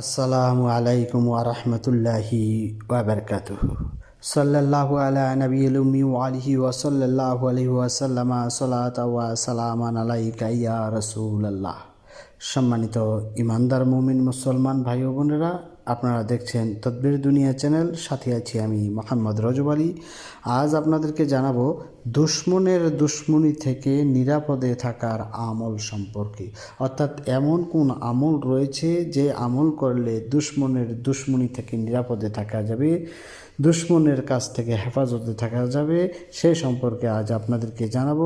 আসসালামু আলাইকুম ওরহমতুল্লাহি ওবরকাত সাল্লাহ আলা নবীল ওয়া আলিহি ওয়া সাল্লাল্লাহু আলাইহি ওয়া সাল্লামা সালাত ওয়া সালামান আলাইকা ইয়া রাসূলুল্লাহ। সম্মানিত ইমানদার মুমিন মুসলমান ভাই বোনেরা আপনারা দেখছেন তদবির দুনিয়া চ্যানেল। সাথে আছি আমি মোহাম্মদ রজব আলী। আজ আপনাদেরকে জানাব দুশ্মনের দুশ্মনী থেকে নিরাপদে থাকার আমল সম্পর্কে। অর্থাৎ এমন কোন আমল রয়েছে যে আমল করলে দুশ্মনের দুশ্মনী থেকে নিরাপদে থাকা যাবে, দুশ্মনের কাছ থেকে হেফাজতে থাকা যাবে সেই সম্পর্কে আজ আপনাদেরকে জানাব।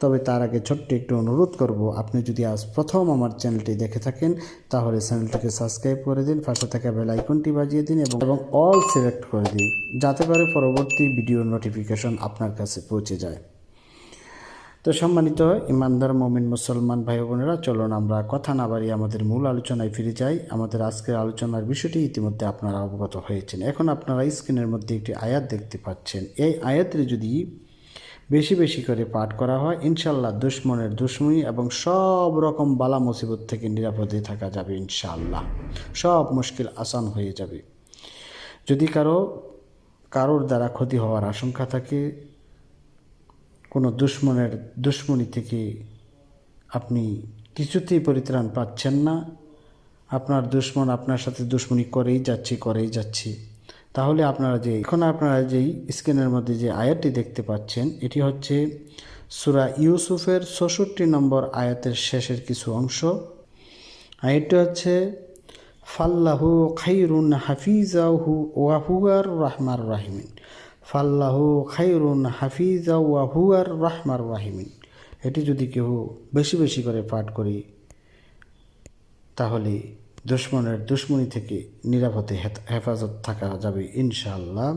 তবে তার আগে ছোট্ট একটু অনুরোধ করব, আপনি যদি আজ প্রথম আমার চ্যানেলটি দেখে থাকেন, তাহলে চ্যানেলটিকে সাবস্ক্রাইব করে দিন, পাশে থাকা আইকনটি বাজিয়ে দিন এবং এবং অল সিলেক্ট করে দিন, যাতে করে পরবর্তী ভিডিও নোটিফিকেশন আপনার কাছে পৌঁছে যায়। তো সম্মানিত ইমানদার, মমিন, মুসলমান ভাই বোনেরা, চলুন আমরা কথা না বাড়িয়ে আমাদের মূল আলোচনায় ফিরে যাই। আমাদের আজকের আলোচনার বিষয়টি ইতিমধ্যে আপনারা অবগত হয়েছেন। এখন আপনারা স্ক্রিনের মধ্যে একটি আয়াত দেখতে পাচ্ছেন। এই আয়াতের যদি বেশি বেশি করে পাঠ করা হয়। ইনশাল্লাহ দুশ্মনের দুশ্মনী এবং সব রকম বালা মুসিবত থেকে নিরাপদে থাকা যাবে ইনশাআল্লাহ সব মুশকিল আসান হয়ে যাবে। যদি কারও, কারোর দ্বারা ক্ষতি হওয়ার আশঙ্কা থাকে, কোনো দুশ্মনের দুশ্মনী থেকে আপনি কিছুতেই পরিত্রাণ পাচ্ছেন না। আপনার দুশ্মন আপনার সাথে দুশ্মনী করেই যাচ্ছে করেই যাচ্ছে। তাহলে আপনারা যে, এখন আপনারা যেই স্ক্রিনের মধ্যে যে আয়াতটি দেখতে পাচ্ছেন, এটি হচ্ছে সুরা ইউসুফের ছষট্টি নম্বর আয়াতের শেষের কিছু অংশ। আয়াতটি হচ্ছে, ফাল্লাহু খাইরুন হাফিজাহু ওয়াহুয়ার রহমার রাহিমিন। ফাল্লাহু খাইরুন হাফিজা ওয়াহুয়ার রহমার রাহিমিন। এটি যদি কেউ বেশি বেশি করে পাঠ করি, তাহলে দুশ্মনের দুশ্মনী থেকে নিরাপদে হেফাজত থাকা যাবে ইনশাআল্লাহ।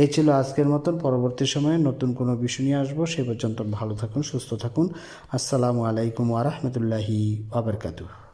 এই ছিল আজকের মতন। পরবর্তী সময়ে নতুন কোনো বিষয় নিয়ে আসব। সে পর্যন্ত ভালো থাকুন, সুস্থ থাকুন। আসসালামু আলাইকুম আরহামতুল্লাহি আবরকাতুহ